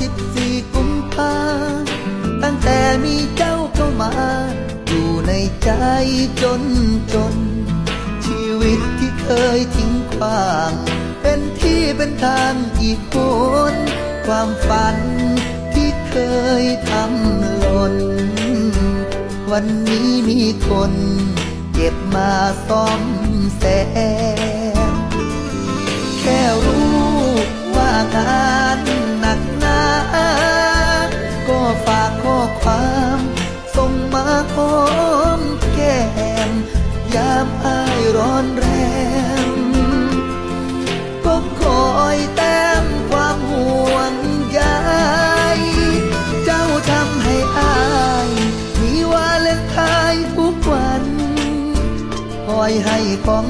สิบสี่กุมภาตั้งแต่มีเจ้าเข้ามา อยู่ในใจจนจน ชีวิตที่เคยทิ้งขว้าง เป็นที่เป็นทางอีกคนความฝันที่เคยทำหล่น วันนี้มีคน เก็บมาซ่อมแซมามอายร้อนแรงก็คอยแต้มความห่วงใยเจ้าทำให้อายมีวาเลนไทยทุกวัน คอยให้ของ